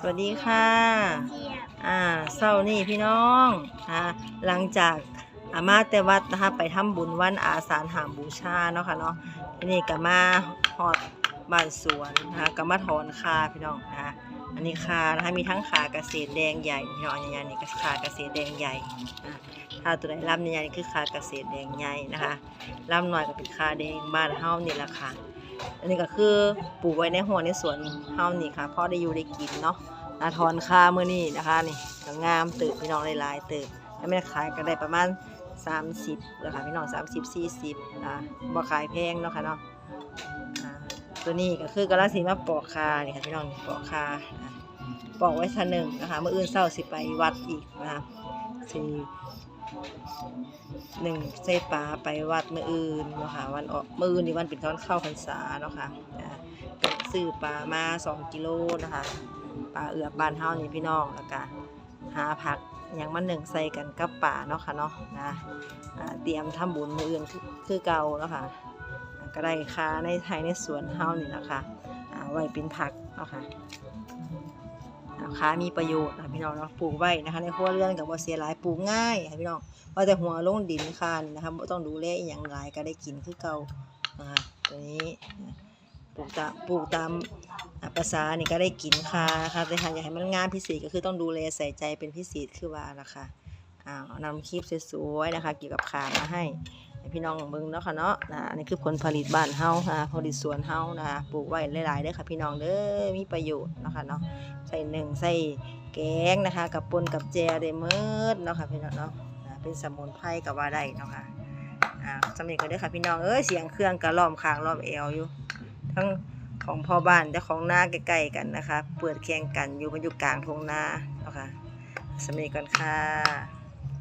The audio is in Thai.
สวัสดีค่ะ อ่าเศร้านี่พี่น้องอ่าหลังจากอามาแต่วัดนะคะไปทำบุญวันอาสาฬหามบูชาเนาะค่ะเนาะทีนี้ก็มาฮอดบ้านสวนนะคะก็มาถอนคาพี่น้องนะคะอันนี้คานะคะมีทั้งคาเกษตรแดงใหญ่พี่น้องอันนี้นี่ก็คาเกษตรแดงใหญ่อ่าถ้าตัวไหนลำใหญ่ๆนี่คือคาเกษตรแดงใหญ่นะคะลำหน่อยก็เป็นคาแดงบ้านเฮานี่แหละค่ะ อันนี้ก็คือปลูกไว้ในหัวในสวนเฮานี่ค่ะพ่อได้อยู่ได้กินเนาะอาทอนคามื้อนี้นะคะนี่ก็งามเติบพี่น้องหลายๆเติบแล้วแม่ขายก็ได้ประมาณ 30แล้วค่ะพี่น้อง30 40นะบ่ขายแพงเนาะค่ะเนาะอ่าตัวนี้ก็คือกำลังสิมาปอกคานี่ค่ะพี่น้องปอกคาปอกไว้ซะหนึ่งนะคะเมื้ออื่นเช้าสิไปวัดอีกนะคะสิ หนึ่งใส่ปลาไปวัดมืออื่นเนาะค่ะวันออกมืออื่นนี่วันเป็นตอนเข้าพรรษาเนาะค่ะอ่าก็ซื้อปลามา2กิโลนะคะปลาเอือบบ้านเฮานี่พี่น้องแล้วก็หาผักหยังมาหนึ่งใส่กันกับปลาเนาะค่ะเนาะนะเตรียมทำบุญมืออื่นคือเก่าเนาะค่ะอ่าก็ได้ค่าในไทยในสวนเฮานี่แหละคะ ไว้เป็นผักเนาะค่ะค้ามีประโยชน์นะพี่น้องเนาะปลูกไว้นะคะ ในครัวเรือนกับว่าเสียหลายปลูกง่ายค่ะพี่น้องว่าแต่หัวลงดินคานนะคะต้องดูแลอย่างหลายก็ได้กินคือเก่านะคะตัวนี้ปลูกตามปลูกตามอะภาษานี่ก็ได้กินค่ะนะคะแต่ถ้าอยากให้มันงามพิเศษก็คือต้องดูแลใส่ใจเป็นพิเศษคือว่านะคะอ้าวนำคลิปสวยๆนะคะ เกี่ยวกับขามาให้ ให้พี่น้องเบิ่งเนาะค่ะเนาะนะอันนี้คือผลผลิตบ้านเฮาค่ะผลิตสวนเฮานะปลูกไว้หลายๆเด้อค่ะพี่น้องเด้อมีประโยชน์เนาะค่ะเนาะใส่หนึ่งใส่แกงนะคะ กับปนกับแจได้เมิดเนาะค่ะพี่น้องเนาะเป็นสมุนไพรกับว่าได้เนาะค่ะอ่าสำเร็จกันเด้อค่ะพี่น้องเอ้ยเสียงเครื่องกระล้อมคางล้อมเอวอยู่ ทั้งของพ่อบ้านและของหน้าใกล้ๆกันนะคะ เปิดแข่งกันอยู่มันอยู่กลางทงนาเนาะค่ะสำเร็จกันค่ะ